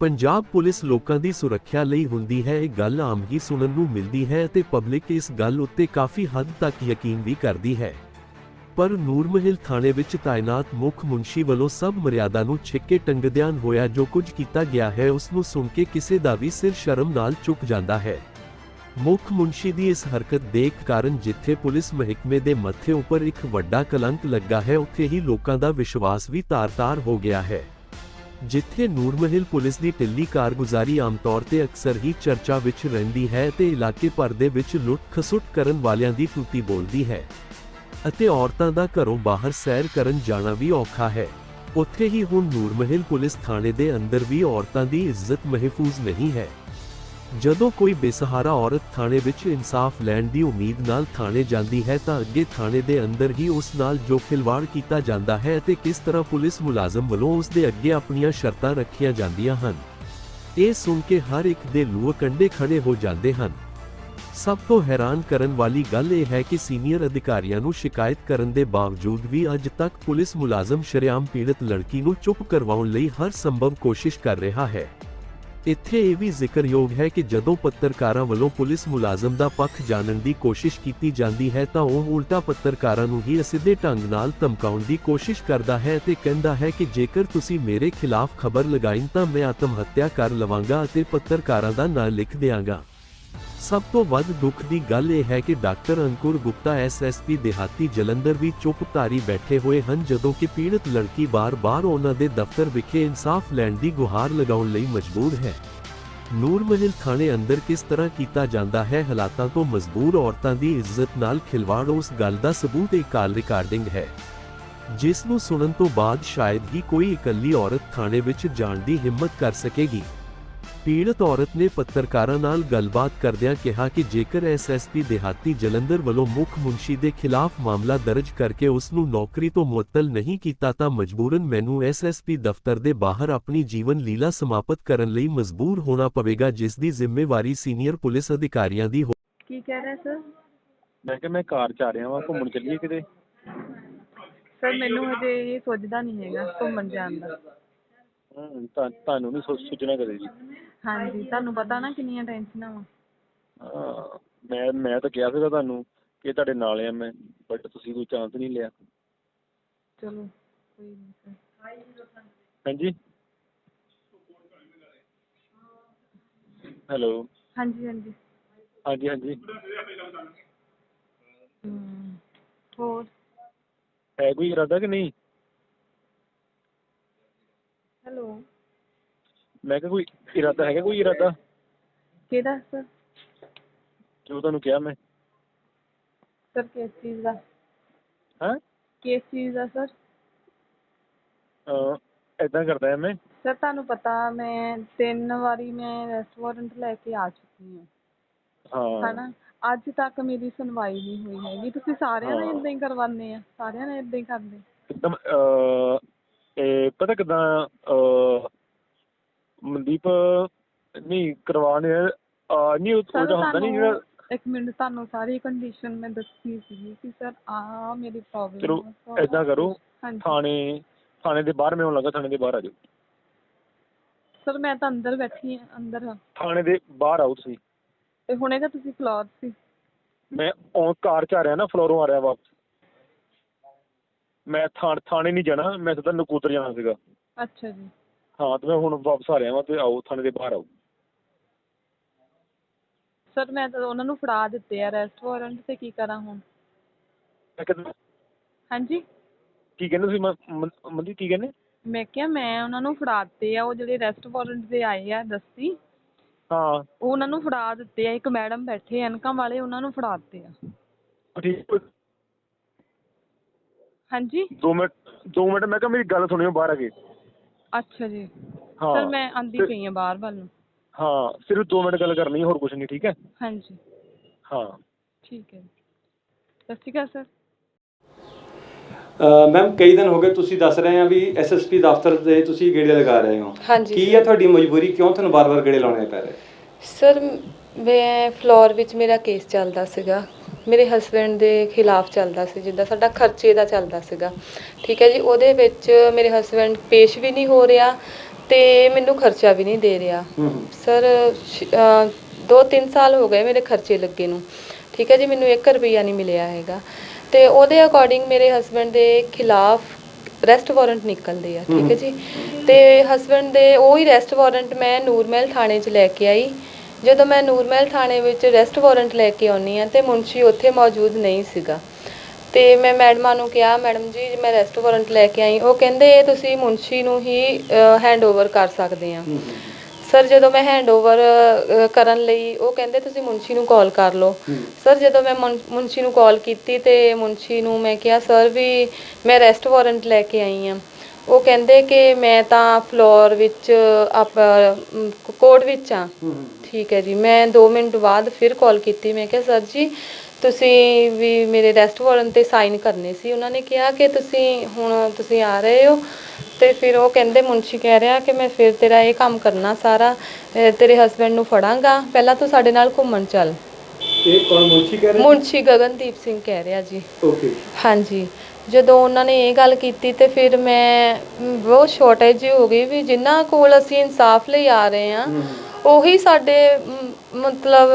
Punjab police ਲੋਕਾਂ ਦੀ ਸੁਰੱਖਿਆ ਲਈ ਹੁੰਦੀ ਹੈ, ਇਹ ਗੱਲ ਆਮ ਹੀ ਸੁਣਨ ਨੂੰ ਮਿਲਦੀ ਹੈ ਅਤੇ ਪਬਲਿਕ ਇਸ ਗੱਲ ਉੱਤੇ ਕਾਫੀ ਹੱਦ ਤੱਕ ਯਕੀਨ ਵੀ ਕਰਦੀ ਹੈ। ਪਰ ਨੂਰਮਹਿਲ ਥਾਣੇ ਵਿੱਚ ਤਾਇਨਾਤ ਮੁੱਖ ਮੁਨਸ਼ੀ ਵੱਲੋਂ ਸਭ ਮਰਿਆਦਾ ਨੂੰ ਛਿੱਕੇ ਟੰਗਦਿਆਂ ਹੋਇਆ ਜੋ ਕੁਝ ਕੀਤਾ ਗਿਆ ਹੈ, ਉਸ ਨੂੰ ਸੁਣ ਕੇ ਕਿਸੇ ਦਾ ਵੀ ਸਿਰ ਸ਼ਰਮ ਨਾਲ ਝੁਕ ਜਾਂਦਾ ਹੈ। ਮੁੱਖ ਮੁਨਸ਼ੀ ਦੀ ਇਸ ਹਰਕਤ ਦੇਖ ਕਾਰਨ ਜਿੱਥੇ ਪੁਲਿਸ ਮਹਿਕਮੇ ਦੇ ਮੱਥੇ ਉੱਪਰ ਇੱਕ ਵੱਡਾ ਕਲੰਕ ਲੱਗਾ ਹੈ, ਉੱਥੇ ਹੀ ਲੋਕਾਂ ਦਾ ਵਿਸ਼ਵਾਸ ਵੀ ਤਾਰ-ਤਾਰ ਹੋ ਗਿਆ ਹੈ। ਜਿੱਥੇ ਨੂਰਮਹਿਲ ਪੁਲਿਸ ਦੀ ਢਿੱਲੀ ਕਾਰਗੁਜ਼ਾਰੀ ਆਮ ਤੌਰ ਤੇ ਅਕਸਰ ਹੀ ਚਰਚਾ ਵਿੱਚ ਰਹਿੰਦੀ ਹੈ ਤੇ ਇਲਾਕੇ ਭਰ ਦੇ ਵਿੱਚ ਲੁੱਟ-ਖਸੁੱਟ ਕਰਨ ਵਾਲਿਆਂ ਦੀ ਟੁੱਟੀ ਬੋਲਦੀ ਹੈ। ਅਤੇ ਔਰਤਾਂ ਦਾ ਘਰੋਂ ਬਾਹਰ ਸੈਰ ਕਰਨ ਜਾਣਾ ਵੀ ਔਖਾ ਹੈ। ਉੱਥੇ ਹੀ ਹੁਣ ਨੂਰਮਹਿਲ ਪੁਲਿਸ ਥਾਣੇ ਦੇ ਅੰਦਰ ਵੀ ਔਰਤਾਂ ਦੀ ਇੱਜ਼ਤ ਮਹਿਫੂਜ਼ ਨਹੀਂ ਹੈ। ਜਦੋਂ ਕੋਈ ਬੇਸਹਾਰਾ ਔਰਤ ਥਾਣੇ ਵਿੱਚ ਇਨਸਾਫ ਲੈਣ ਦੀ ਉਮੀਦ ਨਾਲ ਥਾਣੇ ਜਾਂਦੀ ਹੈ ਤਾਂ ਅੱਗੇ ਥਾਣੇ ਦੇ ਅੰਦਰ ਹੀ ਉਸ ਨਾਲ ਜੋ ਖਿਲਵਾੜ ਕੀਤਾ ਜਾਂਦਾ ਹੈ ਅਤੇ ਕਿਸ ਤਰ੍ਹਾਂ ਪੁਲਿਸ ਮੁਲਾਜ਼ਮ ਵੱਲੋਂ ਉਸ ਦੇ ਅੱਗੇ ਆਪਣੀਆਂ ਸ਼ਰਤਾਂ ਰੱਖੀਆਂ ਜਾਂਦੀਆਂ ਹਨ। ਇਹ ਸੁਣ ਕੇ ਹਰ ਇੱਕ ਦੇ ਲੂਹ ਕੰਡੇ ਖੜੇ ਹੋ ਜਾਂਦੇ ਹਨ। ਸਭ ਤੋਂ ਹੈਰਾਨ ਕਰਨ ਵਾਲੀ ਗੱਲ ਇਹ ਹੈ ਕਿ ਸੀਨੀਅਰ ਅਧਿਕਾਰੀਆਂ ਨੂੰ ਸ਼ਿਕਾਇਤ ਕਰਨ ਦੇ ਬਾਵਜੂਦ ਵੀ ਅੱਜ ਤੱਕ ਪੁਲਿਸ ਮੁਲਾਜ਼ਮ ਸ਼ਰੇਆਮ ਪੀੜਤ ਲੜਕੀ ਨੂੰ ਚੁੱਪ ਕਰਵਾਉਣ ਲਈ ਹਰ ਸੰਭਵ ਕੋਸ਼ਿਸ਼ ਕਰ ਰਿਹਾ ਹੈ। ਇੱਥੇ ਇਹ ਵੀ ਜ਼ਿਕਰਯੋਗ ਹੈ ਕਿ ਜਦੋਂ ਪੱਤਰਕਾਰਾਂ ਵੱਲੋਂ ਪੁਲਿਸ ਮੁਲਾਜ਼ਮ ਦਾ ਪੱਖ ਜਾਣਨ ਦੀ ਕੋਸ਼ਿਸ਼ ਕੀਤੀ ਜਾਂਦੀ ਹੈ ਤਾਂ ਉਹ ਉਲਟਾ ਪੱਤਰਕਾਰਾਂ ਨੂੰ ਹੀ ਅਸਿੱਧੇ ਢੰਗ ਨਾਲ ਧਮਕਾਉਣ ਦੀ ਕੋਸ਼ਿਸ਼ ਕਰਦਾ ਹੈ ਤੇ ਕਹਿੰਦਾ ਹੈ ਕਿ ਜੇਕਰ ਤੁਸੀਂ ਮੇਰੇ ਖਿਲਾਫ ਖਬਰ ਲਗਾਈ ਤਾਂ ਮੈਂ ਆਤਮ ਹੱਤਿਆ ਕਰ ਲਵਾਂਗਾ ਅਤੇ ਪੱਤਰਕਾਰਾਂ ਦਾ ਨਾਂ ਲਿਖ ਦਿਆਂਗਾ। ਸਭ ਤੋਂ ਵੱਧ ਦੁੱਖ ਦੀ ਗੱਲ ਇਹ ਹੈ ਕਿ ਡਾਕਟਰ ਅੰਕੁਰ ਗੁਪਤਾ ਐਸਐਸਪੀ ਦੇਹਾਤੀ ਜਲੰਧਰ ਵੀ ਚੁੱਪ ਧਾਰੀ ਬੈਠੇ ਹੋਏ ਹਨ ਜਦੋਂ ਕਿ ਪੀੜਤ ਲੜਕੀ ਬਾਰ-ਬਾਰ ਉਹਨਾਂ ਦੇ ਦਫ਼ਤਰ ਵਿਖੇ ਇਨਸਾਫ ਲੈਣ ਦੀ ਗੁਹਾਰ ਲਗਾਉਣ ਲਈ ਮਜਬੂਰ ਹੈ। ਨੂਰਮਹਿਲ ਥਾਣੇ ਅੰਦਰ ਕਿਸ ਤਰ੍ਹਾਂ ਕੀਤਾ ਜਾਂਦਾ ਹੈ, ਹਾਲਾਤਾਂ ਤੋਂ ਮਜਬੂਰ ਔਰਤਾਂ ਦੀ ਇੱਜ਼ਤ ਨਾਲ ਖਿਲਵਾੜ, ਉਸ ਗੱਲ ਦਾ ਸਬੂਤ ਇੱਕ ਕਾਲ ਰਿਕਾਰਡਿੰਗ ਹੈ। ਜਿਸ ਨੂੰ ਸੁਣਨ ਤੋਂ ਬਾਅਦ ਸ਼ਾਇਦ ਹੀ ਕੋਈ ਇਕੱਲੀ ਔਰਤ ਥਾਣੇ ਵਿੱਚ ਜਾਣ ਦੀ ਹਿੰਮਤ ਕਰ ਸਕੇਗੀ। ਪੀੜਤ ਔਰਤ ਨੇ ਪੱਤਰਕਾਰਾਂ ਨਾਲ ਗੱਲਬਾਤ ਕਰਦਿਆਂ ਕਿਹਾ ਕਿ ਜੇਕਰ ਐਸਐਸਪੀ ਦਿਹਾਤੀ ਜਲੰਧਰ ਵੱਲੋਂ ਮੁੱਖ ਮੁਨਸ਼ੀ ਦੇ ਖਿਲਾਫ ਮਾਮਲਾ ਦਰਜ ਕਰਕੇ ਉਸ ਨੂੰ ਨੌਕਰੀ ਤੋਂ ਮੁਅੱਤਲ ਨਹੀਂ ਕੀਤਾ ਤਾਂ ਮਜਬੂਰਨ ਮੈਨੂੰ ਐਸਐਸਪੀ ਦਫ਼ਤਰ ਦੇ ਬਾਹਰ ਆਪਣੀ ਜੀਵਨ ਲੀਲਾ ਸਮਾਪਤ ਕਰਨ ਲਈ ਮਜਬੂਰ ਹੋਣਾ ਪਵੇਗਾ ਜਿਸ ਦੀ ਜ਼ਿੰਮੇਵਾਰੀ ਸੀਨੀਅਰ ਪੁਲਿਸ ਅਧਿਕਾਰੀਆਂ ਦੀ ਹੋ ਕੀ ਕਹਿ ਰਹੇ ਸਰ? ਮੈਂ ਕਿਹਾ ਮੈਂ ਕਾਰ 'ਚ ਆ ਰਿਹਾ ਵਾਂ ਘੁੰਮਣ ਚੱਲੀਏ ਕਿਤੇ? ਸਰ ਮੈਨੂੰ ਹਜੇ ਇਹ ਸੋਚਦਾ ਨਹੀਂ ਹੈਗਾ ਘੁੰਮਣ ਜਾਣ ਦਾ। ਹੂੰ ਤਾਂ ਤੁਹਾਨੂੰ ਨਹੀਂ ਸੋਚ ਸੋਚਣਾ ਕਦੇ ਜੀ। ਹਾਂਜੀ ਤੁਹਾਨੂੰ ਪਤਾ ਨਾ ਕਿੰਨੀਆਂ ਟੈਨਸ਼ਨਾਂ ਵਾ। ਹਾਂ, ਮੈਂ ਮੈਂ ਤਾਂ ਕਿਹਾ ਸੀਗਾ ਤੁਹਾਨੂੰ ਕਿ ਤੁਹਾਡੇ ਨਾਲ ਆ ਮੈਂ ਬਟ ਤੁਸੀਂ ਕੋਈ ਚਾਂਸ ਨਹੀਂ ਲਿਆ। ਚਲੋ ਕੋਈ ਨਹੀਂ ਸਰ ਹਾਂਜੀ? ਹੈਲੋ। ਹਾਂਜੀ ਹਾਂਜੀ। ਹਾਂਜੀ ਹਾਂਜੀ। ਹਮ, ਹੋਰ? ਹੈ ਕੋਈ ਇਰਾਦਾ ਕਿ ਨਹੀਂ ਹੈਲੋ ਮੈਂ ਕਿਹਾ ਕੋਈ ਇਰਾਦਾ ਹੈਗਾ ਕੋਈ ਇਰਾਦਾ? ਕਿਹਦਾ ਸਰ? ਜੋ ਤੁਹਾਨੂੰ ਕਿਹਾ ਮੈਂ। ਸਰ ਕਿਸ ਚੀਜ਼ ਦਾ? ਹਾਂ? ਕਿਸ ਚੀਜ਼ ਦਾ ਸਰ? ਐਦਾਂ ਕਰਦਾ ਆ ਮੈਂ। ਸਰ ਤੁਹਾਨੂੰ ਪਤਾ ਮੈਂ ਤਿੰਨ ਵਾਰੀ ਮੈਂ ਰੈਸਟੋਰੈਂਟ ਲੈ ਕੇ ਆ ਚੁੱਕੀ ਹਾਂ। ਹਾਂ। ਹਨਾ? ਅੱਜ ਤੱਕ ਮੇਰੀ ਸੁਣਵਾਈ ਨਹੀਂ ਹੋਈ ਹੈਗੀ। ਤੁਸੀਂ ਸਾਰਿਆਂ ਨਾਲ ਹਾਂ। ਇਦਾਂ ਹੀ ਕਰਵਾਉਂਦੇ ਆ। ਸਾਰਿਆਂ ਨਾਲ ਇਦਾਂ ਹੀ ਕਰਦੇ। ਇੱਕਦਮ ਅਹ, ਇਹ ਪਤਾ ਕਿਦਾਂ ਮਨਦੀਪ ਨਹੀਂ ਕਰਵਾਣੇ ਆ ਨਹੀਂ ਉਹ ਸਰ ਉਹਦਾ ਹੁੰਦਾ ਨਹੀਂ ਜਿਹੜਾ ਤੁਹਾਨੂੰ ਇੱਕ ਮਿੰਟ ਤੁਹਾਨੂੰ ਸਾਰੀ ਕੰਡੀਸ਼ਨ ਮੈਂ ਦੱਸੀ ਸੀਗੀ ਕਿ ਸਰ ਆ ਮੇਰੀ ਪ੍ਰੋਬਲਮ ਚਲੋ ਏਦਾਂ ਕਰੋ ਹਾਂਜੀ। ਥਾਣੇ ਥਾਣੇ ਦੇ ਬਾਹਰ ਮੈਂ ਆਉਣ ਲੱਗਾ ਥਾਣੇ ਦੇ ਬਾਹਰ ਆ ਜਾਓ। ਸਰ ਮੈਂ ਤਾਂ ਅੰਦਰ ਬੈਠੀ ਹਾਂ ਅੰਦਰ। ਹਾਂ ਥਾਣੇ ਦੇ ਬਾਹਰ ਆਓ ਤੁਸੀਂ। ਤੇ ਹੁਣੇ ਤਾਂ ਤੁਸੀਂ ਫਲੋਰ ਸੀ। ਮੈਂ ਔਨ ਕਾਰ ਚ ਆ ਰਿਹਾ ਨਾ ਫਲੋਰੋਂ ਆ ਰਿਹਾ ਵਾਪਸ। ਮੈਂ ਥਾਣ ਥਾਣੇ ਨਹੀਂ ਜਾਣਾ ਮੈਂ ਸਿੱਧਾ ਨਕੂਤਰ ਜਾਣਾ ਸੀਗਾ। ਅੱਛਾ ਜੀ। ਹਾਂ ਤੇ ਮੈਂ ਹੁਣ ਵਾਪਸ ਆ ਰਿਹਾ ਵਾਂ ਤੇ ਆਓ ਥਾਣੇ ਦੇ ਬਾਹਰ ਆਓ। ਸਰ ਮੈਂ ਤਾਂ ਉਹਨਾਂ ਨੂੰ ਫੜਾ ਦਿੱਤੇ ਆ ਰੈਸਟੋਰੈਂਟ ਤੇ ਕੀ ਕਰਾਂ ਹੁਣ? ਮੈਂ ਹਾਂਜੀ? ਕੀ ਕਹਿੰਦੇ ਤੁਸੀਂ? ਮਨਦੀਪ ਕੀ ਕਹਿੰਦੇ? ਮੈਂ ਕਿਹਾ ਮੈਂ ਉਹਨਾਂ ਨੂੰ ਫੜਾ ਦਿੱਤੇ ਆ ਉਹ ਜਿਹੜੇ ਰੈਸਟੋਰੈਂਟ ਦੇ ਆਏ ਆ ਦੱਸੀ। ਹਾਂ। ਉਹ ਉਹਨਾਂ ਨੂੰ ਫੜਾ ਦਿੱਤੇ ਆ ਇੱਕ ਮੈਡਮ ਬੈਠੇ ਆ ਅਨਕਾਂ ਵਾਲੇ ਉਹਨਾਂ ਨੂੰ ਫੜਾ ਦਿੱਤੇ ਆ। ਠੀਕ ਹਾਂਜੀ? ਦੋ ਮਿੰਟ ਦੋ ਮਿੰਟ ਮੈਂ ਕਿਹਾ ਮੇਰੀ ਗੱਲ ਸੁਣਿਓ ਬਾਹਰ ਆ ਕੇ। ਅੱਛਾ ਜੀ। ਹਾਂ। ਸਰ ਮੈਂ ਆਂਦੀ ਪਈ ਆ ਬਾਹਰ ਵੱਲ ਨੂੰ। ਹਾਂ ਸਿਰਫ ਦੋ ਮਿੰਟ ਗੱਲ ਕਰਨੀ ਹੈ ਹੋਰ ਕੁਝ ਨਹੀਂ ਠੀਕ ਹੈ? ਹਾਂਜੀ। ਹਾਂ। ਠੀਕ ਹੈ। ਸਤਿ ਸ਼੍ਰੀ ਅਕਾਲ ਸਰ। ਮੈਮ ਕਈ ਦਿਨ ਹੋ ਗਏ ਤੁਸੀਂ ਦੱਸ ਰਹੇ ਆ ਵੀ ਐਸਐਸਪੀ ਦਫ਼ਤਰ ਦੇ ਤੁਸੀਂ ਗੇੜੇ ਲਗਾ ਰਹੇ ਹੋ। ਹਾਂਜੀ ਕੀ ਹੈ ਤੁਹਾਡੀ ਮਜਬੂਰੀ? ਕਿਉਂ ਤੁਹਾਨੂੰ ਵਾਰ-ਵਾਰ ਗੇੜੇ ਲਾਉਣੇ ਪੈ ਰਹੇ? ਸਰ ਮੈਂ ਫਲੋਰ ਵਿੱਚ ਮੇਰਾ ਕੇਸ ਚੱਲਦਾ ਸੀਗਾ। ਮੇਰੇ ਹਸਬੰਡ ਦੇ ਖਿਲਾਫ ਚੱਲਦਾ ਸੀ ਜਿੱਦਾਂ ਸਾਡਾ ਖਰਚੇ ਦਾ ਚੱਲਦਾ ਸੀਗਾ। ਠੀਕ ਹੈ ਜੀ ਉਹਦੇ ਵਿੱਚ ਮੇਰੇ ਹਸਬੰਡ ਪੇਸ਼ ਵੀ ਨਹੀਂ ਹੋ ਰਿਹਾ ਤੇ ਮੈਨੂੰ ਖਰਚਾ ਵੀ ਨਹੀਂ ਦੇ ਰਿਹਾ। ਸਰ 2-3 ਸਾਲ ਹੋ ਗਏ ਮੇਰੇ ਖਰਚੇ ਲੱਗੇ ਨੂੰ। ਠੀਕ ਹੈ ਜੀ ਮੈਨੂੰ 1 ਰੁਪਿਆ ਨਹੀਂ ਮਿਲਿਆ ਹੈਗਾ। ਤੇ ਉਹਦੇ ਅਕੋਰਡਿੰਗ ਮੇਰੇ ਹਸਬੰਡ ਦੇ ਖਿਲਾਫ ਰੈਸਟ ਵਾਰੰਟ ਨਿਕਲਦੇ ਆ ਠੀਕ ਹੈ ਜੀ। ਤੇ ਹਸਬੰਡ ਦੇ ਉਹ ਹੀ ਰੈਸਟ ਵਾਰੰਟ ਮੈਂ ਨੂਰਮਹਿਲ ਥਾਣੇ 'ਚ ਲੈ ਕੇ ਆਈ। ਜਦੋਂ ਮੈਂ ਨੂਰਮਹਿਲ ਥਾਣੇ ਵਿੱਚ ਰੈਸਟ ਵਾਰੰਟ ਲੈ ਕੇ ਆਉਣੀ ਆ ਤੇ ਮੁਨਸ਼ੀ ਉੱਥੇ ਮੌਜੂਦ ਨਹੀਂ ਸੀਗਾ। ਤੇ ਮੈਂ ਮੈਡਮਾਂ ਨੂੰ ਕਿਹਾ ਮੈਡਮ ਜੀ ਮੈਂ ਰੈਸਟ ਵਾਰੰਟ ਲੈ ਕੇ ਆਈ। ਉਹ ਕਹਿੰਦੇ ਤੁਸੀਂ ਮੁਨਸ਼ੀ ਨੂੰ ਹੀ ਹੈਂਡਓਵਰ ਕਰ ਸਕਦੇ ਆ ਸਰ ਜਦੋਂ ਮੈਂ ਹੈਂਡਓਵਰ ਕਰਨ ਲਈ ਉਹ ਕਹਿੰਦੇ ਤੁਸੀਂ ਮੁਨਸ਼ੀ ਨੂੰ ਕਾਲ ਕਰ ਲਓ। ਸਰ ਜਦੋਂ ਮੈਂ ਮੁਨਸ਼ੀ ਨੂੰ ਕਾਲ ਕੀਤੀ ਤੇ ਮੁਨਸ਼ੀ ਨੂੰ ਮੈਂ ਕਿਹਾ ਸਰ ਵੀ ਮੈਂ ਰੈਸਟ ਵਾਰੰਟ ਲੈ ਕੇ ਆਈ ਆ। ਉਹ ਕਹਿੰਦੇ ਕਿ ਮੈਂ ਤਾਂ ਫਲੋਰ ਵਿੱਚ ਆਪ ਕੋਰਟ ਵਿੱਚ ਆ। ਠੀਕ ਹੈ ਜੀ। ਮੈਂ 2 ਮਿੰਟ ਬਾਅਦ ਫਿਰ ਕਾਲ ਕੀਤੀ। ਮੈਂ ਕਿਹਾ ਸਰ ਜੀ ਤੁਸੀਂ ਵੀ ਮੇਰੇ ਰੈਸਟ ਵਾਰੰਟ ਤੇ ਸਾਈਨ ਕਰਨੇ ਸੀ। ਉਹਨਾਂ ਨੇ ਕਿਹਾ ਕਿ ਤੁਸੀਂ ਹੁਣ ਤੁਸੀਂ ਆ ਰਹੇ ਹੋ। ਤੇ ਫਿਰ ਉਹ ਕਹਿੰਦੇ ਮੁੰਸ਼ੀ ਕਹਿ ਰਿਹਾ ਕਿ ਮੈਂ ਫਿਰ ਤੇਰਾ ਇਹ ਕੰਮ ਕਰਨਾ ਸਾਰਾ ਅਹ ਤੇਰੇ ਹਸਬੰਡ ਨੂੰ ਫੜਾਂਗਾ। ਪਹਿਲਾਂ ਤੂੰ ਸਾਡੇ ਨਾਲ ਘੁੰਮਣ ਚੱਲ। ਇਹ ਕੌਣ ਮੁੰਸ਼ੀ ਕਹਿ ਰਹੇ ਮੁੰਸ਼ੀ ਗਗਨਦੀਪ ਸਿੰਘ ਕਹਿ ਰਿਹਾ ਜੀ। ਓਕੇ ਹਾਂਜੀ। ਜਦੋਂ ਉਹਨਾਂ ਨੇ ਇਹ ਗੱਲ ਕੀਤੀ ਤੇ ਫਿਰ ਮੈਂ ਮ, ਬਹੁਤ ਸ਼ਾਰਟੇਜ ਹੋ ਗਈ ਵੀ ਜਿਨ੍ਹਾਂ ਕੋਲ ਅਸੀਂ ਇਨਸਾਫ ਲਈ ਆ ਰਹੇ ਆ ਉਹੀ ਸਾਡੇ ਮ, ਮਤਲਬ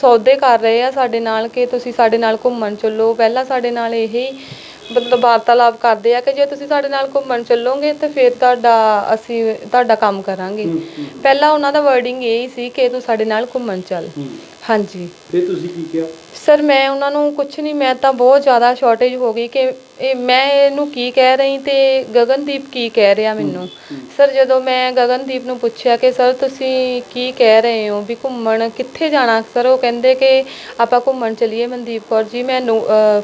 ਸੌਦੇ ਕਰ ਰਹੇ ਆ ਸਾਡੇ ਨਾਲ ਕਿ ਤੁਸੀਂ ਸਾਡੇ ਨਾਲ ਘੁੰਮਣ ਚੱਲੋ। ਪਹਿਲਾਂ ਸਾਡੇ ਨਾਲ ਇਹੀ ਮਤਲਬ ਵਾਰਤਾਲਾਪ ਕਰਦੇ ਆ ਕਿ ਜੇ ਤੁਸੀਂ ਸਾਡੇ ਨਾਲ ਘੁੰਮਣ ਚੱਲੋਗੇ ਤੇ ਫਿਰ ਤੁਹਾਡਾ ਅਸੀਂ ਤੁਹਾਡਾ ਕੰਮ ਕਰਾਂਗੇ। ਪਹਿਲਾਂ ਉਹਨਾਂ ਦਾ ਵਰਡਿੰਗ ਇਹ ਹੀ ਸੀ ਕਿ ਤੂੰ ਸਾਡੇ ਨਾਲ ਘੁੰਮਣ ਚੱਲ। ਹਾਂਜੀ। ਫਿਰ ਤੁਸੀਂ ਕੀ ਕਿਹਾ? ਸਰ ਮੈਂ ਉਹਨਾਂ ਨੂੰ ਕੁਝ ਨਹੀਂ ਮੈਂ ਤਾਂ ਬਹੁਤ ਜ਼ਿਆਦਾ ਸ਼ਾਰਟੇਜ ਹੋ ਗਈ ਕਿ ਇਹ ਮੈਂ ਇਹਨੂੰ ਕੀ ਕਹਿ ਰਹੀ ਤੇ ਗਗਨਦੀਪ ਕੀ ਕਹਿ ਰਿਹਾ ਮੈਨੂੰ? ਸਰ ਜਦੋਂ ਮੈਂ ਗਗਨਦੀਪ ਨੂੰ ਪੁੱਛਿਆ ਕਿ ਸਰ ਤੁਸੀਂ ਕੀ ਕਹਿ ਰਹੇ ਹੋ ਵੀ ਘੁੰਮਣ ਕਿੱਥੇ ਜਾਣਾ? ਸਰ ਉਹ ਕਹਿੰਦੇ ਕਿ ਆਪਾਂ ਘੁੰਮਣ ਚੱਲੀਏ ਮਨਦੀਪ ਕੌਰ ਜੀ ਮੈਂ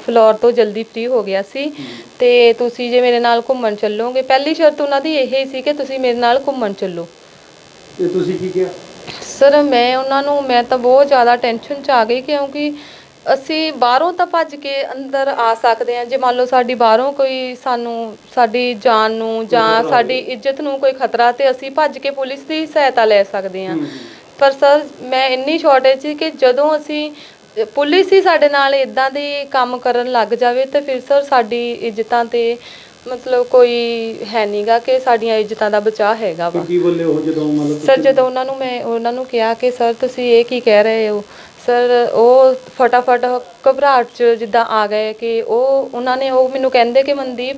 ਫਲੋਰ ਤੋਂ ਜਲਦੀ ਫ੍ਰੀ ਹੋ ਗਿਆ ਸੀ। ਤੇ ਤੁਸੀਂ ਜੇ ਮੇਰੇ ਨਾਲ ਘੁੰਮਣ ਚੱਲੋਗੇ ਪਹਿਲੀ ਸ਼ਰਤ ਉਹਨਾਂ ਦੀ ਇਹ ਹੀ ਸੀ ਕਿ ਤੁਸੀਂ ਮੇਰੇ ਨਾਲ ਘੁੰਮਣ ਚੱਲੋ। ਤੇ ਤੁਸੀਂ ਕੀ ਕਿਹਾ? ਸਰ ਮੈਂ ਉਹਨਾਂ ਨੂੰ ਮੈਂ ਤਾਂ ਬਹੁਤ ਜ਼ਿਆਦਾ ਟੈਨਸ਼ਨ ਚ ਆ ਗਈ ਕਿਉਂਕਿ ਅਸੀਂ ਬਾਹਰੋਂ ਤਾਂ ਭੱਜ ਕੇ ਅੰਦਰ ਆ ਸਕਦੇ ਹਾਂ। ਜੇ ਮੰਨ ਲਓ ਸਾਡੀ ਬਾਹਰੋਂ ਕੋਈ ਸਾਨੂੰ ਸਾਡੀ ਜਾਨ ਨੂੰ ਜਾਂ ਸਾਡੀ ਇੱਜ਼ਤ ਨੂੰ ਕੋਈ ਖਤਰਾ ਤੇ ਅਸੀਂ ਭੱਜ ਕੇ ਪੁਲਿਸ ਦੀ ਸਹਾਇਤਾ ਲੈ ਸਕਦੇ ਹਾਂ। ਪਰ ਸਰ ਮੈਂ ਇੰਨੀ ਸ਼ਾਰਟੇਜ ਸੀ ਕਿ ਜਦੋਂ ਅਸੀਂ ਪੁਲਿਸ ਹੀ ਸਾਡੇ ਨਾਲ ਇਦਾਂ ਦੇ ਕੰਮ ਕਰਨ ਲੱਗ ਜਾਵੇ ਤੇ ਫਿਰ ਸਰ ਸਾਡੀ ਇੱਜ਼ਤਾਂ ਤੇ ਮਤਲਬ ਕੋਈ ਹੈ ਨਹੀਂਗਾ ਕਿ ਸਾਡੀਆਂ ਇੱਜ਼ਤਾਂ ਦਾ ਬਚਾਅ ਹੈਗਾ ਵਾ। ਕੀ ਬੋਲੇ ਉਹ ਜਦੋਂ ਮਤਲਬ ਸਰ ਜਦੋਂ ਉਹਨਾਂ ਨੂੰ ਮੈਂ ਉਹਨਾਂ ਨੂੰ ਕਿਹਾ ਕਿ ਸਰ ਤੁਸੀਂ ਇਹ ਕੀ ਕਹਿ ਰਹੇ ਹੋ? ਸਰ ਉਹ ਫਟਾਫਟ ਘਬਰਾਹਟ ਚ ਜਿੱਦਾਂ ਆ ਗਏ ਕਿ ਉਹ ਉਹਨਾਂ ਨੇ ਉਹ ਮੈਨੂੰ ਕਹਿੰਦੇ ਕਿ ਮਨਦੀਪ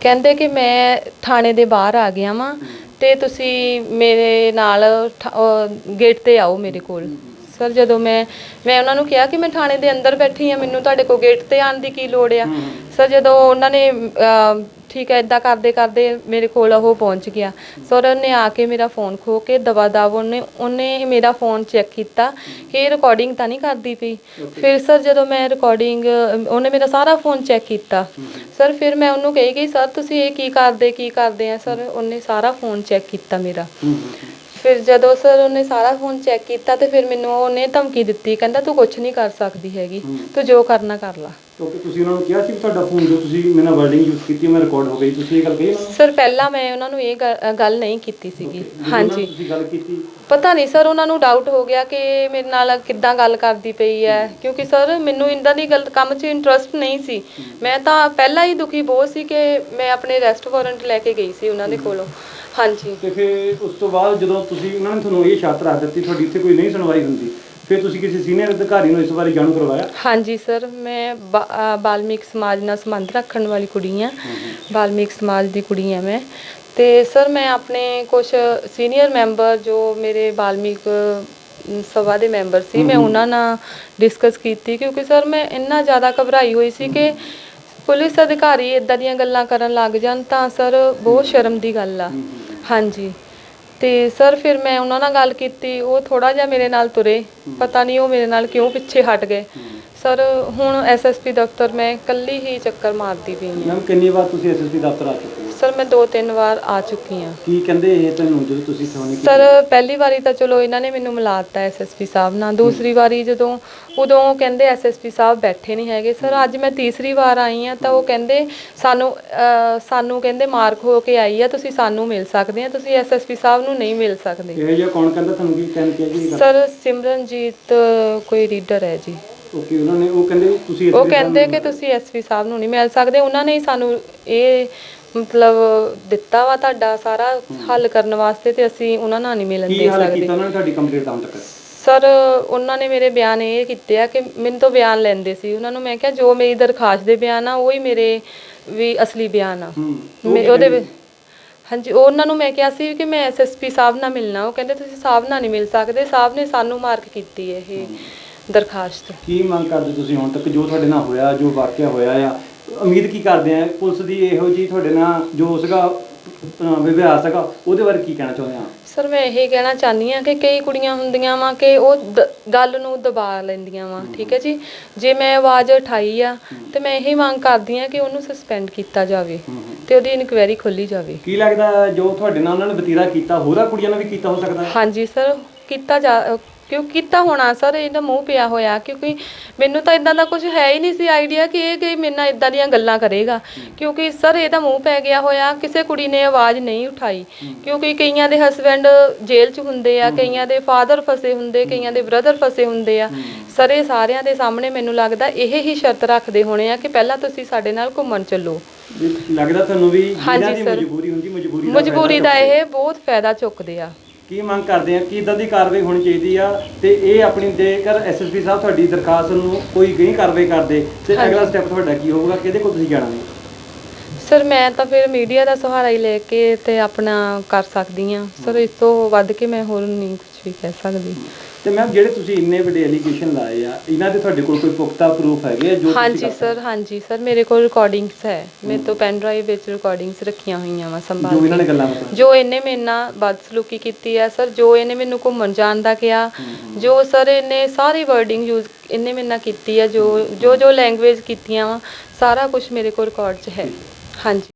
ਕਹਿੰਦੇ ਕਿ ਮੈਂ ਥਾਣੇ ਦੇ ਬਾਹਰ ਆ ਗਿਆ ਵਾਂ ਤੇ ਤੁਸੀਂ ਮੇਰੇ ਨਾਲ ਗੇਟ ਤੇ ਆਓ ਮੇਰੇ ਕੋਲ। ਸਰ ਜਦੋਂ ਮੈਂ ਮੈਂ ਉਹਨਾਂ ਨੂੰ ਕਿਹਾ ਕਿ ਮੈਂ ਥਾਣੇ ਦੇ ਅੰਦਰ ਬੈਠੀ ਆ ਮੈਨੂੰ ਤੁਹਾਡੇ ਕੋਲ ਗੇਟ ਤੇ ਆਉਣ ਦੀ ਕੀ ਲੋੜ ਆ? ਸਰ ਜਦੋਂ ਉਹਨਾਂ ਨੇ ਅਹ, ਠੀਕ ਹੈ ਇਦਾਂ ਕਰਦੇ ਕਰਦੇ ਮੇਰੇ ਕੋਲ ਉਹ ਪਹੁੰਚ ਗਿਆ। ਸਰ ਉਹਨੇ ਆ ਕੇ ਮੇਰਾ ਫੋਨ ਖੋ ਕੇ ਦਵਾ ਦਵ ਉਹਨੇ ਉਹਨੇ ਮੇਰਾ ਫੋਨ ਚੈੱਕ ਕੀਤਾ ਕਿ ਇਹ ਰਿਕਾਰਡਿੰਗ ਤਾਂ ਨਹੀਂ ਕਰਦੀ ਪਈ। ਫਿਰ ਸਰ ਜਦੋਂ ਮੈਂ ਰਿਕਾਰਡਿੰਗ ਉਹਨੇ ਮੇਰਾ ਸਾਰਾ ਫੋਨ ਚੈੱਕ ਕੀਤਾ। ਸਰ ਫਿਰ ਮੈਂ ਉਹਨੂੰ ਕਹੀ ਗਈ ਸਰ ਤੁਸੀਂ ਇਹ ਕੀ ਕਰਦੇ ਕੀ ਕਰਦੇ ਆ? ਸਰ ਉਹਨੇ ਸਾਰਾ ਫੋਨ ਚੈੱਕ ਕੀਤਾ ਮੇਰਾ। ਫਿਰ ਜਦੋਂ ਸਰ ਉਹਨੇ ਸਾਰਾ ਫੋਨ ਚੈੱਕ ਕੀਤਾ ਤੇ ਫਿਰ ਮੈਨੂੰ ਉਹਨੇ ਧਮਕੀ ਦਿੱਤੀ ਕਹਿੰਦਾ ਤੂੰ ਕੁਝ ਨਹੀਂ ਕਰ ਸਕਦੀ ਹੈਗੀ ਤੂੰ ਜੋ ਕਰਨਾ ਕਰ ਲਾ। ਓਕੇ ਤੁਸੀਂ ਉਹਨਾਂ ਨੂੰ ਕਿਹਾ ਸੀ ਵੀ ਤੁਹਾਡਾ ਫੋਨ ਜੋ ਤੁਸੀਂ ਮੇਰੇ ਨਾਲ ਵਰਡਿੰਗ ਯੂਜ਼ ਕੀਤੀ ਮੈਂ ਰਿਕਾਰਡ ਹੋ ਗਈ ਤੁਸੀਂ ਇਹ ਗੱਲ ਕਹੀ ਨੂੰ? ਸਰ ਪਹਿਲਾਂ ਮੈਂ ਉਹਨਾਂ ਨੂੰ ਇਹ ਗੱਲ- ਗੱਲ ਨਹੀਂ ਕੀਤੀ ਸੀਗੀ। ਹਾਂਜੀ। ਨਾਲ ਤੁਸੀਂ ਗੱਲ ਕੀਤੀ? ਪਤਾ ਨਹੀਂ ਸਰ ਉਹਨਾਂ ਨੂੰ ਡਾਊਟ ਹੋ ਗਿਆ ਕਿ ਮੇਰੇ ਨਾਲ ਕਿੱਦਾਂ ਗੱਲ ਕਰਦੀ ਪਈ ਹੈ ਕਿਉਂਕਿ ਸਰ ਮੈਨੂੰ ਇੰਦਾਂ ਦੀ ਗੱਲ ਕੰਮ 'ਚ ਇੰਟਰਸਟ ਨਹੀਂ ਸੀ। ਮੈਂ ਤਾਂ ਪਹਿਲਾਂ ਹੀ ਦੁਖੀ ਬਹੁਤ ਸੀ ਕਿ ਮੈਂ ਆਪਣੇ ਰੈਸਟ ਵਾਰੰਟ ਲੈ ਕੇ ਗਈ ਸੀ ਉਹਨਾਂ ਦੇ ਕੋਲੋਂ। ਹਾਂਜੀ। ਤੇ ਫਿਰ ਉਸ ਤੋਂ ਬਾਅਦ ਜਦੋਂ ਤੁਸੀਂ ਉਹਨਾਂ ਨੇ ਤੁਹਾਨੂੰ ਇਹ ਸ਼ਰਤ ਰੱਖ ਦਿੱਤੀ ਤੁਹਾਡੀ ਇੱਥੇ ਕੋਈ ਨਹੀਂ ਸੁਣਵਾਈ ਹੁੰਦੀ ਫਿਰ ਤੁਸੀਂ ਕਿਸੇ ਸੀਨੀਅਰ ਅਧਿਕਾਰੀ ਨੂੰ ਇਸ ਬਾਰੇ ਜਾਣੂ ਕਰਵਾਇਆ? ਹਾਂਜੀ ਸਰ ਮੈਂ ਬਾ- ਬਾਲਮੀਕ ਸਮਾਜ ਨਾਲ ਸੰਬੰਧ ਰੱਖਣ ਵਾਲੀ ਕੁੜੀ ਹਾਂ। ਬਾਲਮੀਕ ਸਮਾਜ ਦੀ ਕੁੜੀ ਹਾਂ ਮੈਂ। ਤੇ ਸਰ ਮੈਂ ਆਪਣੇ ਕੁਝ ਸੀਨੀਅਰ ਮੈਂਬਰ ਜੋ ਮੇਰੇ ਬਾਲਮੀਕ ਅਮ, ਸਭਾ ਦੇ ਮੈਂਬਰ ਸੀ ਮੈਂ ਉਹਨਾਂ ਨਾਲ ਡਿਸਕਸ ਕੀਤੀ ਕਿਉਂਕਿ ਸਰ ਮੈਂ ਇੰਨਾ ਜ਼ਿਆਦਾ ਘਬਰਾਈ ਹੋਈ ਸੀ ਕਿ ਪੁਲਿਸ ਅਧਿਕਾਰੀ ਇਦਾਂ ਦੀਆਂ ਗੱਲਾਂ ਕਰਨ ਲੱਗ ਜਾਣ ਤਾਂ ਸਰ ਬਹੁਤ ਸ਼ਰਮ ਦੀ ਗੱਲ ਆ। ਹਾਂਜੀ। ਤੇ ਸਰ ਫਿਰ ਮੈਂ ਉਹਨਾਂ ਨਾਲ ਗੱਲ ਕੀਤੀ ਉਹ ਥੋੜਾ ਜਿਹਾ ਮੇਰੇ ਨਾਲ ਤੁਰੇ। ਪਤਾ ਨਹੀਂ ਉਹ ਮੇਰੇ ਨਾਲ ਕਿਉਂ ਪਿੱਛੇ ਹਟ ਗਏ। ਸਰ ਹੁਣ ਐਸਐਸਪੀ ਦਫ਼ਤਰ ਮੈਂ ਇਕੱਲੀ ਹੀ ਚੱਕਰ ਮਾਰਦੀ ਪਈ ਹਾਂ। ਮੈਮ ਕਿੰਨੀ ਵਾਰ ਤੁਸੀਂ ਐਸਐਸਪੀ ਦਫ਼ਤਰ ਆ ਚੁੱਕੇ ਹੋ? ਸਰ ਮੈਂ ਦੋ ਤਿੰਨ ਵਾਰ ਆ ਚੁੱਕੀ ਹਾਂ। ਕੀ ਕਹਿੰਦੇ ਇਹ ਤੁਹਾਨੂੰ ਜਦੋਂ ਤੁਸੀਂ ਕੀਤਾ ਸਰ ਪਹਿਲੀ ਵਾਰੀ ਤਾਂ ਚਲੋ ਇਹਨਾਂ ਨੇ ਮੈਨੂੰ ਮਿਲਾਤਾ ਐਸਐਸਪੀ ਸਾਹਿਬ ਨਾਲ। ਦੂਸਰੀ ਵਾਰੀ ਜਦੋਂ ਉਦੋਂ ਕਹਿੰਦੇ ਐਸਐਸਪੀ ਸਾਹਿਬ ਬੈਠੇ ਨਹੀਂ ਹੈਗੇ। ਸਰ ਅੱਜ ਮੈਂ ਤੀਸਰੀ ਵਾਰ ਆਈ ਆ ਤਾਂ ਉਹ ਕਹਿੰਦੇ ਸਾਨੂੰ ਅਹ, ਸਾਨੂੰ ਕਹਿੰਦੇ ਮਾਰਕ ਹੋ ਕੇ ਆਈ ਆ ਤੁਸੀਂ ਸਾਨੂੰ ਮਿਲ ਸਕਦੇ ਆ ਤੁਸੀਂ ਐਸਐਸਪੀ ਸਾਹਿਬ ਨੂੰ ਨਹੀਂ ਮਿਲ ਸਕਦੇ। ਇਹ ਜਿਹਾ ਕੌਣ ਕਹਿੰਦਾ ਤੁਹਾਨੂੰ ਕੀ ਕਹਿਣ ਕਿ ਜੀ ਸਰ ਸਿਮਰਨਜੀਤ ਕੋਈ ਰੀਡਰ ਹੈ ਜੀ। ਓਕੇ ਉਹਨਾਂ ਨੇ ਉਹ ਕਹਿੰਦੇ ਤੁਸੀਂ ਇਸ ਉਹ ਕਹਿੰਦੇ ਸਾਨੂੰ- ਕਿ ਤੁਸੀਂ ਐਸਪੀ ਸਾਹਿਬ ਨੂੰ ਨਹੀਂ ਮਿਲ ਸਕਦੇ ਉਹਨਾਂ ਨੇ ਹੀ ਸਾਨੂੰ ਇਹ ਮਤਲਬ ਦਿੱਤਾ ਵਾ ਤੁਹਾਡਾ ਸਾਰਾ ਹੱਲ ਕਰਨ ਵਾਸਤੇ ਤੇ ਅਸੀਂ ਉਹਨਾਂ ਨਾਲ ਨਹੀਂ ਮਿਲਣ ਕੀ ਦੇ ਹਾਲ ਸਕਦੇ। ਕੀਤਾ ਉਹਨਾਂ ਨੇ ਤੁਹਾਡੀ ਕੰਪਲੀਟ ਆਉਣ ਤੱਕ? ਸਰ ਉਹਨਾਂ ਨੇ ਮੇਰੇ ਬਿਆਨ ਇਹ ਕੀਤੇ ਆ ਕਿ ਮੈਨੂੰ ਤੋਂ ਬਿਆਨ ਲੈਂਦੇ ਸੀ। ਉਹਨਾਂ ਨੂੰ ਮੈਂ ਕਿਹਾ ਜੋ ਮੇਰੀ ਦਰਖਾਸਤ ਦੇ ਬਿਆਨ ਆ ਉਹ ਹੀ ਮੇਰੇ ਵੀ ਅਸਲੀ ਬਿਆਨ ਆ। ਹੂੰ ਮੈਂ ਉਹਦੇ ਵਿੱਚ ਹਾਂਜੀ ਉਹਨਾਂ ਨੂੰ ਮੈਂ ਕਿਹਾ ਸੀ ਕਿ ਮੈਂ ਐਸਐਸਪੀ ਸਾਹਿਬ ਨਾਲ ਮਿਲਣਾ। ਉਹ ਕਹਿੰਦੇ ਤੁਸੀਂ ਸਾਹਿਬ ਨਾਲ ਨਹੀਂ ਮਿਲ ਸਕਦੇ। ਸਾਹਿਬ ਨੇ ਸਾਨੂੰ ਮਾਰਕ ਕੀਤੀ ਹੈ। ਇਹ ਦਰਖਾਸਤ। ਕੀ ਮੰਗ ਕਰਦੇ ਤੁਸੀਂ ਹੁਣ ਤੱਕ? ਜੋ ਤੁਹਾਡੇ ਨਾਲ ਹੋਇਆ ਜੋ ਵਾਕਿਆ ਹੋਇਆ ਆ ਉਮੀਦ ਕੀ ਕਰਦੇ ਆ? ਪੁਲਿਸ ਦੀ ਇਹੋ ਜੀ ਤੁਹਾਡੇ ਨਾਲ ਜੋ ਸੀਗਾ ਵਿਵਹਾਰ ਸੀਗਾ ਉਹਦੇ ਬਾਰੇ ਕੀ ਕਹਿਣਾ ਚਾਹੁੰਦੇ ਆ? ਸਰ ਮੈਂ ਇਹ ਕਹਿਣਾ ਚਾਹਨੀ ਆ ਕਿ ਕਈ ਕੁੜੀਆਂ ਹੁੰਦੀਆਂ ਵਾ ਕਿ ਉਹ ਦ- ਗੱਲ ਨੂੰ ਦਬਾ ਲੈਂਦੀਆਂ ਵਾ ਠੀਕ ਹੈ ਜੀ? ਜੇ ਮੈਂ ਆਵਾਜ਼ ਉਠਾਈ ਆ ਤੇ ਮੈਂ ਇਹੀ ਮੰਗ ਕਰਦੀ ਆ ਕਿ ਉਹਨੂੰ ਸਸਪੈਂਡ ਕੀਤਾ ਜਾਵੇ ਤੇ ਉਹਦੀ ਇਨਕੁਆਇਰੀ ਖੋਲੀ ਜਾਵੇ। ਕੀ ਲੱਗਦਾ ਜੋ ਤੁਹਾਡੇ ਨਾਲ ਉਹਨਾਂ ਨੇ ਵਤੀਰਾ ਕੀਤਾ ਹੋਰਾਂ ਕੁੜੀਆਂ ਨਾਲ ਵੀ ਕੀਤਾ ਹੋ ਸਕਦਾ? ਹਾਂਜੀ ਸਰ ਕੀਤਾ ਜਾ ਅਹ ਕਿਉਂ ਕੀਤਾ ਹੋਣਾ ਸਰ ਇਹਦਾ ਮੂੰਹ ਪਿਆ ਹੋਇਆ ਕਿਉਂਕਿ ਮੈਨੂੰ ਤਾਂ ਇਦਾਂ ਦਾ ਕੁਝ ਹੈ ਹੀ ਨਹੀਂ ਸੀ ਆਈਡੀਆ ਕਿ ਇਹ ਕਿ ਮੇਰੇ ਨਾਲ ਇਦਾਂ ਦੀਆਂ ਗੱਲਾਂ ਕਰੇਗਾ। ਕਿਉਂਕਿ ਸਰ ਇਹਦਾ ਮੂੰਹ ਪੈ ਗਿਆ ਹੋਇਆ ਕਿਸੇ ਕੁੜੀ ਨੇ ਆਵਾਜ਼ ਨਹੀਂ ਉਠਾਈ। ਕਿਉਂਕਿ ਕਈਆਂ ਦੇ ਹਸਬੈਂਡ ਜੇਲ੍ਹ 'ਚ ਹੁੰਦੇ ਆ ਕਈਆਂ ਦੇ ਫਾਦਰ ਫਸੇ ਹੁੰਦੇ ਕਈਆਂ ਦੇ ਬ੍ਰਦਰ ਫਸੇ ਹੁੰਦੇ ਆ। ਸਰ ਇਹ ਸਾਰਿਆਂ ਦੇ ਸਾਹਮਣੇ ਮੈਨੂੰ ਲੱਗਦਾ ਇਹ ਹੀ ਸ਼ਰਤ ਰੱਖਦੇ ਹੋਣੇ ਆ ਕਿ ਪਹਿਲਾਂ ਤੁਸੀਂ ਸਾਡੇ ਨਾਲ ਘੁੰਮਣ ਚੱਲੋ। ਲੱਗਦਾ ਤੁਹਾਨੂੰ ਵੀ ਜਿਹਨਾਂ ਦੀ। ਮਜਬੂਰੀ ਹੁੰਦੀ ਮਜਬੂਰੀ ਦਾ ਮਜਬੂਰੀ ਦਾ ਫਾਇਦਾ ਇਹ ਬਹੁਤ ਫਾਇਦਾ ਚੁੱਕਦੇ ਆ। ਕੀ ਮੰਗ ਕਰਦੇ ਆ? ਕੀ ਇਦਾਂ ਦੀ ਕਾਰਵਾਈ ਹੋਣੀ ਚਾਹੀਦੀ ਆ? ਤੇ ਇਹ ਆਪਣੀ ਜੇਕਰ ਐਸਐਸਪੀ ਸਾਹਿਬ ਤੁਹਾਡੀ ਦਰਖਾਸਤ ਨੂੰ ਕੋਈ ਨਹੀਂ ਕਾਰਵਾਈ ਕਰਦੇ ਤੇ। ਅਗਲਾ ਸਟੈਪ ਤੁਹਾਡਾ ਕੀ ਹੋਊਗਾ? ਕਿਹਦੇ ਕੋਲ ਤੁਸੀਂ ਜਾਣਾ ਹੈ ਸਰ ਮੈਂ ਤਾਂ ਫਿਰ ਮੀਡੀਆ ਦਾ ਸਹਾਰਾ ਹੀ ਲੈ ਕੇ ਤੇ ਆਪਣਾ ਕਰ ਸਕਦੀ ਆ। ਸਰ ਇਸ ਤੋਂ ਵੱਧ ਕੇ ਮੈਂ ਹੋਰ ਨਹੀਂ ਕੁਝ ਵੀ ਕਹਿ ਸਕਦੀ। ਤੇ ਮੈਮ ਜਿਹੜੇ ਤੁਸੀਂ ਇੰਨੇ ਵੱਡੇ ਐਲੀਗੇਸ਼ਨ ਲਾਏ ਆ ਇਹਨਾਂ ਦੇ ਤੁਹਾਡੇ ਕੋਲ ਕੋਈ ਪੁਖਤਾ ਪ੍ਰੂਫ ਹੈਗੇ ਆ ਜੋ ਹਾਂਜੀ ਸਰ ਹਾਂਜੀ ਸਰ ਮੇਰੇ ਕੋਲ ਰਿਕਾਰਡਿੰਗਸ ਹੈ। ਮੇਰੇ ਤੋਂ ਪੈਨ ਡਰਾਈਵ ਵਿੱਚ ਰਿਕਾਰਡਿੰਗਸ ਰੱਖੀਆਂ ਹੋਈਆਂ ਵਾ ਸੰਭਾਲ ਜੋ ਇਹਨਾਂ। ਨੇ ਗੱਲਾਂ ਮਤਲਬ ਜੋ ਇਹਨੇ ਮੇਰੇ ਨਾਲ ਬਦਸਲੂਕੀ ਕੀਤੀ ਹੈ ਸਰ ਜੋ ਇਹਨੇ ਮੈਨੂੰ ਘੁੰਮਣ ਜਾਣ ਦਾ ਕਿਹਾ ਜੋ ਸਰ ਇਹਨੇ ਸਾਰੀ ਵਰਡਿੰਗ ਯੂਜ਼ ਇਹਨੇ ਮੇਰੇ ਨਾਲ ਕੀਤੀ ਹੈ ਜੋ ਜੋ ਜੋ ਲੈਂਗੁਏਜ ਕੀਤੀਆਂ ਵਾ ਸਾਰਾ ਕੁਝ ਮੇਰੇ ਕੋਲ ਰਿਕਾਰਡ 'ਚ ਹੈ। ਹਾਂਜੀ।